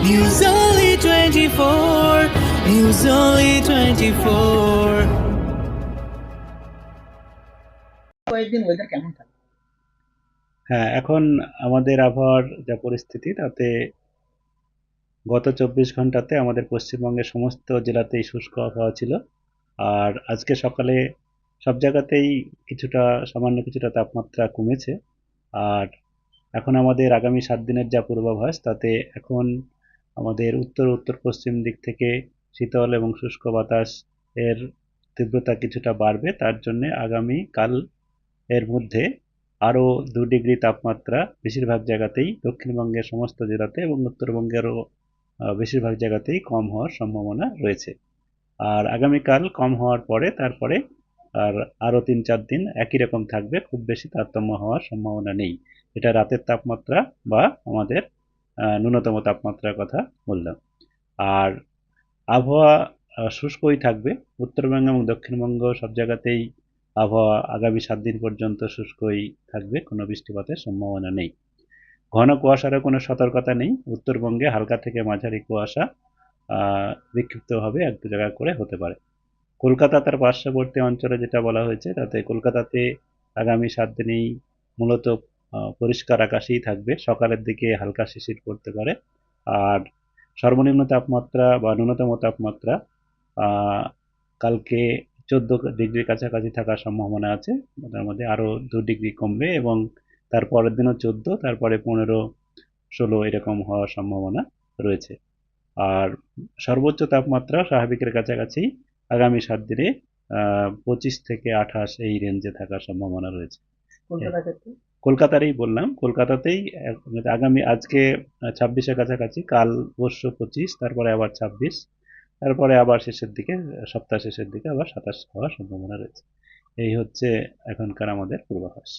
News Only 24. News Only 24. কয়েকদিন weather কেমন থাকে হ্যাঁ এখন আমাদের আবহাওয়ার যা পরিস্থিতি তাতে গত চব্বিশ ঘন্টাতে আমাদের পশ্চিমবঙ্গের সমস্ত জেলাতেই শুষ্ক আবহাওয়া ছিল আর আজকে সকালে সব জায়গাতেই কিছুটা সামান্য কিছুটা তাপমাত্রা কমেছে আর এখন আমাদের আগামী সাত দিনের যা পূর্বাভাস তাতে এখন আমাদের উত্তর উত্তর, পশ্চিম দিক থেকে শীতল এবং শুষ্ক বাতাস এর তীব্রতা কিছুটা বাড়বে। তার জন্য আগামী কাল এর মধ্যে আরও দু ডিগ্রি তাপমাত্রা বেশিরভাগ জায়গাতেই দক্ষিণবঙ্গের সমস্ত জেলাতে এবং উত্তরবঙ্গেরও বেশিরভাগ জায়গাতেই কম হওয়ার সম্ভাবনা রয়েছে। আর আগামীকাল কম হওয়ার পরে, তারপরে আর আরও তিন চার দিন একই রকম থাকবে। খুব বেশি তারতম্য হওয়ার সম্ভাবনা নেই। এটা রাতের তাপমাত্রা বা আমাদের ন্যূনতম তাপমাত্রার কথা বললাম। আর আবহাওয়া শুষ্কই থাকবে। উত্তরবঙ্গ এবং দক্ষিণবঙ্গ সব জায়গাতেই আবহাওয়া আগামী সাত দিন পর্যন্ত শুষ্কই থাকবে, কোনো বৃষ্টিপাতের সম্ভাবনা নেই। ঘন কুয়াশারও কোনো সতর্কতা নেই। উত্তরবঙ্গে হালকা থেকে মাঝারি কুয়াশা বিক্ষিপ্তভাবে এক দু জায়গা করে হতে পারে। কলকাতা তার পার্শ্ববর্তী অঞ্চলে যেটা বলা হয়েছে, তাতে কলকাতাতে আগামী সাত দিনেই মূলত পরিষ্কার আকাশেই থাকবে। সকালের দিকে হালকা শিশির পড়তে পারে। আর সর্বনিম্ন তাপমাত্রা বা ন্যূনতম তাপমাত্রা কালকে চোদ্দ ডিগ্রির কাছাকাছি থাকার সম্ভাবনা আছে। তার মধ্যে আরও দু ডিগ্রি কমবে এবং তার পরের দিনও চোদ্দ, তারপরে পনেরো, ষোলো এরকম হওয়ার সম্ভাবনা রয়েছে। আর সর্বোচ্চ তাপমাত্রা স্বাভাবিকের কাছাকাছি আগামী সাত দিনে পঁচিশ থেকে আঠাশ এই রেঞ্জে থাকার সম্ভাবনা রয়েছে। কলকাতারই বললাম, কলকাতাতেই আগামী আজকে ছাব্বিশের কাছাকাছি, কাল পরশু পঁচিশ, তারপরে আবার ছাব্বিশ, তারপরে আবার শেষের দিকে, সপ্তাহ শেষের দিকে আবার সাতাশ হওয়ার সম্ভাবনা রয়েছে। এই হচ্ছে এখনকার আমাদের পূর্বাভাস।